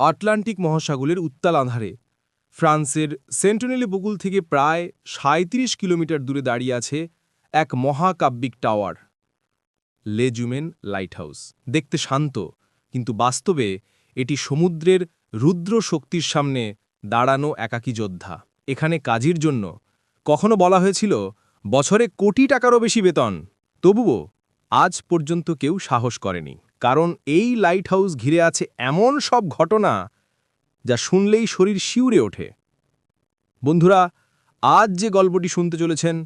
Atlantic মহাসাগরের উত্তাল আধারে ফ্রান্সের সেন্টোনেলি উপকূল থেকে প্রায় সাঁত্রিশ কিলোমিটার দূরে দাঁড়িয়ে আছে এক মহাকাব্যিক টাওয়ার। লেজুমেন লাইটহাউস। দেখতে শান্ত, কিন্তু বাস্তবে এটি সমুদ্রের রুদ্র শক্তির সামনে দাঁড়ানো একাকী যোদ্ধা। এখানে কাজের জন্য কখনো বলা হয়েছিল, বছরে কোটি টাকারও বেশি বেতন। তবুও আজ পর্যন্ত কেউ সাহস করেনি। কারণ এই লাইট হাউস ঘিরে আছে এমন সব ঘটনা যা শুনলেই শরীর শিউরে ওঠে। বন্ধুরা, আজ যে গল্পটি শুনতে চলেছেন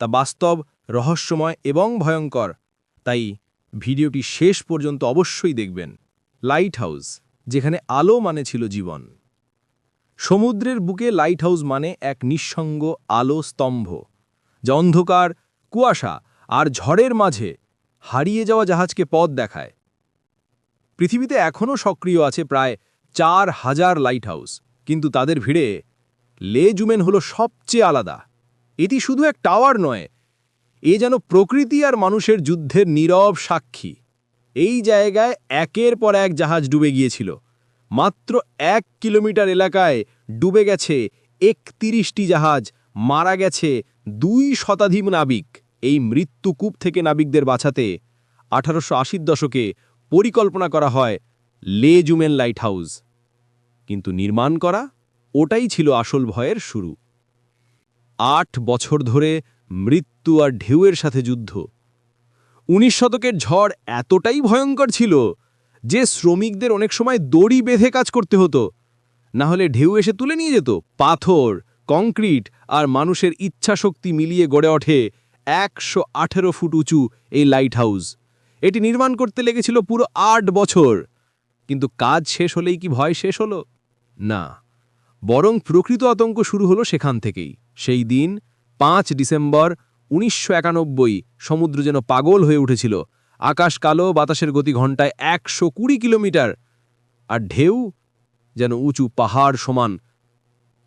তা বাস্তব, রহস্যময় এবং ভয়ঙ্কর। তাই ভিডিওটি শেষ পর্যন্ত অবশ্যই দেখবেন। লাইট হাউস যেখানে আলো মানে ছিল জীবন। সমুদ্রের বুকে লাইট হাউস মানে এক নিঃসঙ্গ আলো স্তম্ভ, যা অন্ধকার, কুয়াশা আর ঝড়ের মাঝে হারিয়ে যাওয়া জাহাজকে পথ দেখায়। পৃথিবীতে এখনও সক্রিয় আছে প্রায় চার হাজার লাইট হাউস কিন্তু তাদের ভিড়ে লে জুমেন হল সবচেয়ে আলাদা। এটি শুধু এক টাওয়ার নয়, এ যেন প্রকৃতি আর মানুষের যুদ্ধের নীরব সাক্ষী। এই জায়গায় একের পর এক জাহাজ ডুবে গিয়েছিল। মাত্র এক কিলোমিটার এলাকায় ডুবে গেছে একতিরিশটি জাহাজ, মারা গেছে দুই শতাধিক নাবিক। এই মৃত্যুকূপ থেকে নাবিকদের বাঁচাতে আঠারোশো দশকে পরিকল্পনা করা হয় লে জুমেন লাইট হাউস কিন্তু নির্মাণ করা ওটাই ছিল আসল ভয়ের শুরু। আট বছর ধরে মৃত্যু আর ঢেউয়ের সাথে যুদ্ধ। উনিশ শতকের ঝড় এতটাই ভয়ঙ্কর ছিল যে শ্রমিকদের অনেক সময় দড়ি বেঁধে কাজ করতে হতো। না হলে ঢেউ এসে তুলে নিয়ে যেত। পাথর, কংক্রিট আর মানুষের ইচ্ছাশক্তি মিলিয়ে গড়ে ওঠে একশো আঠেরো ফুট উঁচু এই লাইট হাউস এটি নির্মাণ করতে লেগেছিল পুরো আট বছর। কিন্তু কাজ শেষ হলেই কি ভয় শেষ হলো? না। বরং প্রকৃত আতঙ্ক শুরু হলো সেখান থেকেই। সেই দিন, পাঁচ ডিসেম্বর, উনিশশো একানব্বই, সমুদ্র যেন পাগল হয়ে উঠেছিল। আকাশ কালো, বাতাসের গতি ঘন্টায় একশো কুড়ি কিলোমিটার। আর ঢেউ যেন উঁচু পাহাড় সমান।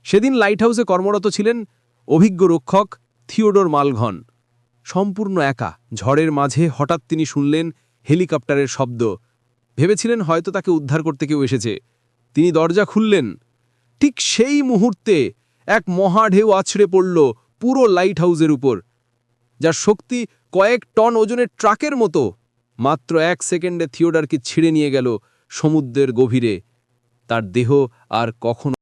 সেদিন লাইট হাউসে কর্মরত ছিলেন অভিজ্ঞ রক্ষক থিওডোর মালঘন। সম্পূর্ণ একা। ঝড়ের মাঝে হঠাৎ তিনি শুনলেন হেলিকপ্টারের শব্দ। ভেবেছিলেন হয়তো তাকে উদ্ধার করতে কেউ এসেছে। তিনি দরজা খুললেন। ঠিক সেই মুহূর্তে এক মহা ঢেউ আছড়ে পড়ল পুরো লাইট হাউসের উপর। যার শক্তি কয়েক টন ওজনের ট্রাকের মতো। মাত্র এক সেকেন্ডে থিওডারকে ছিঁড়ে নিয়ে গেল সমুদ্রের গভীরে। তার দেহ আর কখনো